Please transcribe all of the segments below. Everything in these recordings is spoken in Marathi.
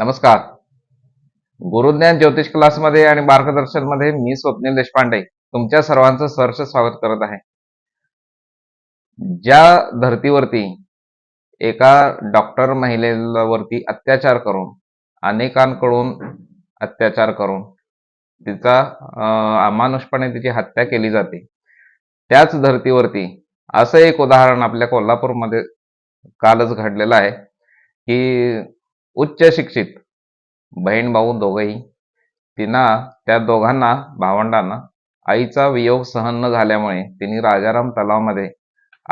नमस्कार. गुरुज्ञान ज्योतिष क्लासमध्ये आणि मार्गदर्शनमध्ये मी स्वप्नील देशपांडे तुमच्या सर्वांचं सहर्ष स्वागत करत आहे. ज्या धर्तीवरती एका डॉक्टर महिलेवरती अत्याचार करून अनेकांकडून अत्याचार करून तिचा अमानुषपणे तिची हत्या केली जाते त्याच धर्तीवरती असं एक उदाहरण आपल्या कोल्हापूरमध्ये कालच घडलेलं आहे की उच्च शिक्षित. बहीण भाऊ दोघंही. तिना त्या दोघांना भावंडांना आईचा वियोग सहन न झाल्यामुळे तिने राजाराम तलावामध्ये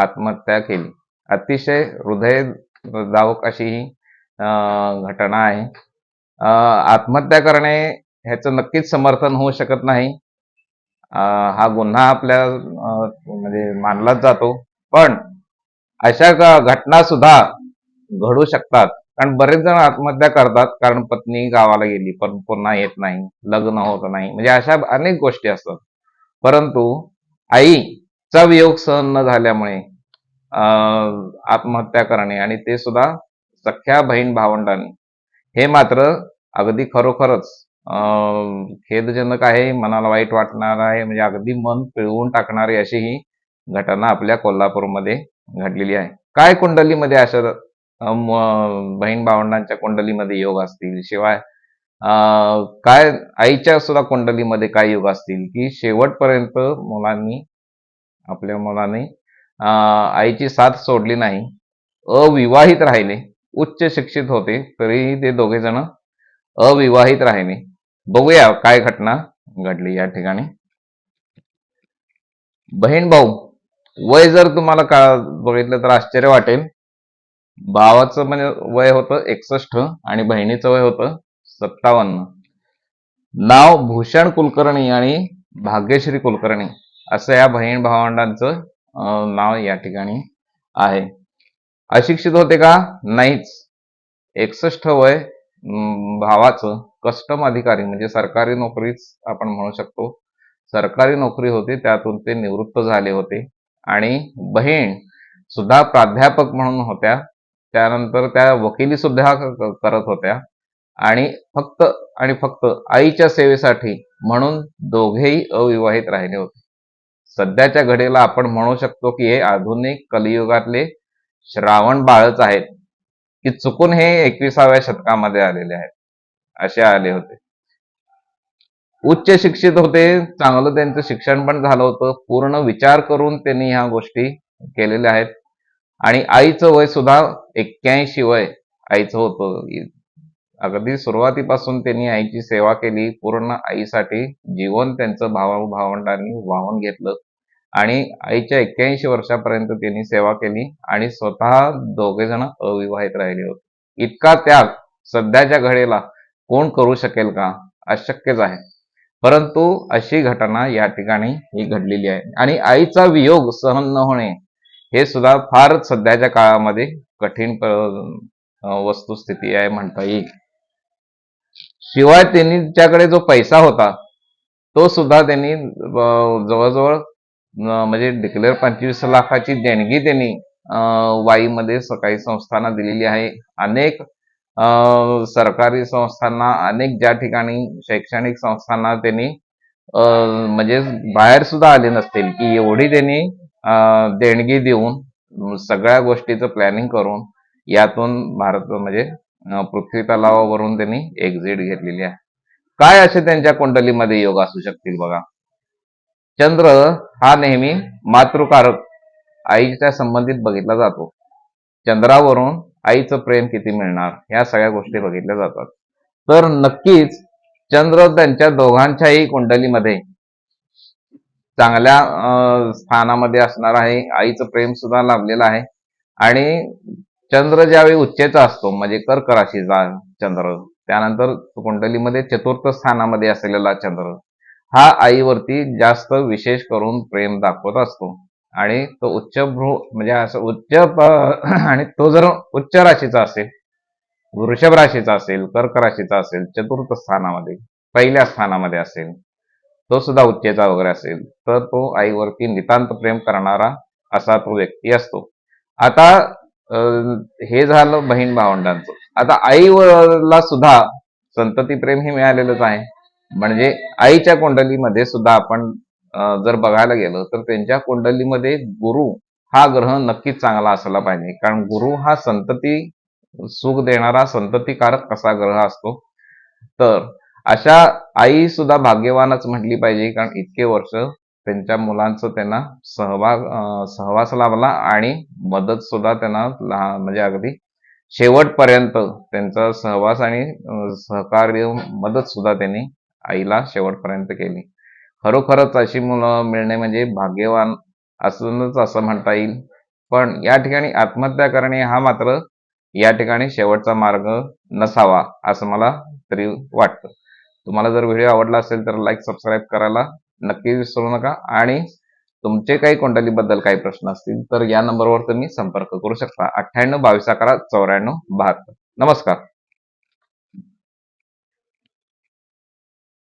आत्महत्या केली. अतिशय हृदय जावक अशी ही घटना आहे. आत्महत्या करणे ह्याचं नक्कीच समर्थन होऊ शकत नाही. हा गुन्हा आपल्या म्हणजे मानलाच जातो. पण अशा घटना सुद्धा घडू शकतात. कारण बरेच जण आत्महत्या करतात कारण पत्नी गावाला गेली पण पुन्हा येत नाही लग्न होत नाही. म्हणजे अशा अनेक गोष्टी असतात. परंतु आईचा वियोग सहन न झाल्यामुळे अं, आत्महत्या करणे आणि ते सुद्धा सख्या बहीण भावंडांनी. हे मात्र अगदी खरोखरच अं, खेदजनक आहे मनाला वाईट वाटणार आहे म्हणजे अगदी मन पिळवून टाकणारी अशी ही घटना आपल्या कोल्हापूरमध्ये घडलेली आहे. काय कुंडलीमध्ये अशा बहीण भावंडांच्या कुंडलीमध्ये योग असतील. शिवाय काय आईच्या सुद्धा कुंडलीमध्ये काय योग असतील की शेवटपर्यंत मुलांनी आपल्या मुलांनी आईची साथ सोडली नाही अविवाहित राहिले उच्च शिक्षित होते तरीही ते दोघे जण अविवाहित राहिले. बघूया काय घटना घडली या ठिकाणी. बहीण भाऊ वय जर तुम्हाला का बघितलं तर आश्चर्य वाटेल. भावाचं म्हणजे वय होतं एकसष्ट आणि बहिणीचं वय होतं सत्तावन्न. नाव भूषण कुलकर्णी आणि भाग्यश्री कुलकर्णी असं या बहीण भावंडांचं नाव या ठिकाणी आहे. अशिक्षित होते का? नाहीच. एकसष्ट वय भावाचं कस्टम अधिकारी म्हणजे सरकारी नोकरीच आपण म्हणू शकतो. सरकारी नोकरी होती त्यातून ते निवृत्त झाले होते. आणि बहीण सुद्धा प्राध्यापक म्हणून होत्या. त्यानंतर त्या वकिली सुद्धा करत होत्या. आणि फक्त आणि फक्त आईच्या सेवेसाठी म्हणून दोघेही अविवाहित राहिले होते. सध्याच्या घडीला आपण म्हणू शकतो की हे आधुनिक कलियुगातले श्रावण बाळच आहेत की चुकून हे एकविसाव्या शतकामध्ये आलेले आहेत असे आले होते. उच्च शिक्षित होते चांगलं त्यांचं शिक्षण पण झालं होतं पूर्ण विचार करून त्यांनी ह्या गोष्टी केलेल्या आहेत. आणि आईचं वय सुद्धा एक्क्याऐंशी वय आईचं होतं. अगदी सुरुवातीपासून त्यांनी आईची सेवा केली. पूर्ण आईसाठी जीवन त्यांचं भावा भावंडांनी वाहून घेतलं. आणि आईच्या एक्क्याऐंशी वर्षापर्यंत त्यांनी सेवा केली आणि स्वतः दोघे जण अविवाहित राहिले होते. इतका त्याग सध्याच्या घडीला कोण करू शकेल का? अशक्यच आहे. परंतु अशी घटना या ठिकाणी ही घडलेली आहे. आणि आईचा वियोग सहन न होणे हे सुद्धा फार सध्याच्या काळामध्ये कठीण वस्तुस्थिती आहे म्हणता येईल. शिवाय त्यांच्याकडे जो पैसा होता तो सुद्धा त्यांनी जवळजवळ म्हणजे डिक्लेअर पंचवीस लाखाची देणगी त्यांनी वाईमध्ये सकाळी संस्थांना दिलेली आहे. अनेक अं, सरकारी संस्थांना अनेक ज्या ठिकाणी शैक्षणिक संस्थांना त्यांनी म्हणजे बाहेर सुद्धा आले नसतील की एवढी त्यांनी देणगी देऊन सगळ्या गोष्टीचं प्लॅनिंग करून यातून भारत म्हणजे पृथ्वी तलावावरून त्यांनी एक्झिट घेतलेली आहे. काय असे त्यांच्या कुंडलीमध्ये योग असू शकतील बघा? चंद्र हा नेहमी मातृकारक आईच्या संबंधित बघितला जातो. चंद्रावरून आईचं प्रेम किती मिळणार ह्या सगळ्या गोष्टी बघितल्या जातात. तर नक्कीच चंद्र त्यांच्या दोघांच्याही कुंडलीमध्ये चांगल्या स्थानामध्ये असणार आहे. आईचं प्रेम सुद्धा लाभलेलं आहे. आणि चंद्र ज्यावेळी उच्चेचा असतो म्हणजे कर्क राशीचा चंद्र त्यानंतर कुंडलीमध्ये चतुर्थ स्थानामध्ये असलेला चंद्र हा आईवरती जास्त विशेष करून प्रेम दाखवत असतो. आणि तो उच्च भ्रू म्हणजे असं उच्च आणि तो जर उच्च राशीचा असेल वृषभ राशीचा असेल कर्क राशीचा असेल चतुर्थ स्थानामध्ये पहिल्या स्थानामध्ये असेल तो सुद्धा उच्चेचा वगैरे असेल तर तो आईवरती नितांत प्रेम करणारा असा तो व्यक्ती असतो. आता हे झालं बहीण भावंडांचं. आता आईला सुद्धा संतती प्रेम हे मिळालेलंच आहे. म्हणजे आईच्या कुंडलीमध्ये सुद्धा आपण जर बघायला गेलो तर त्यांच्या कुंडलीमध्ये गुरु हा ग्रह नक्कीच चांगला असला पाहिजे. कारण गुरु हा संतती सुख देणारा संततीकारक असा ग्रह असतो. तर अशा आई सुद्धा भाग्यवानच म्हटली पाहिजे कारण इतके वर्ष त्यांच्या मुलांचं त्यांना सहभाग सहवास लाभला आणि मदत सुद्धा त्यांना लहान म्हणजे अगदी शेवटपर्यंत त्यांचा सहवास आणि सहकार्य मदत सुद्धा त्यांनी आईला शेवटपर्यंत केली. खरोखरच अशी मुलं मिळणे म्हणजे भाग्यवान असूनच असं म्हणता येईल. पण या ठिकाणी आत्महत्या करणे हा मात्र या ठिकाणी शेवटचा मार्ग नसावा असं मला तरी वाटतं. तुम्हाला जर व्हिडिओ आवडला असेल तर लाईक सबस्क्राईब करायला नक्की विसरू नका. आणि तुमचे काही कुंडलीबद्दल काही प्रश्न असतील तर या नंबरवर तुम्ही संपर्क करू शकता. अठ्ठ्याण्णव बावीस अकरा चौऱ्याण्णव बहात्तर. नमस्कार.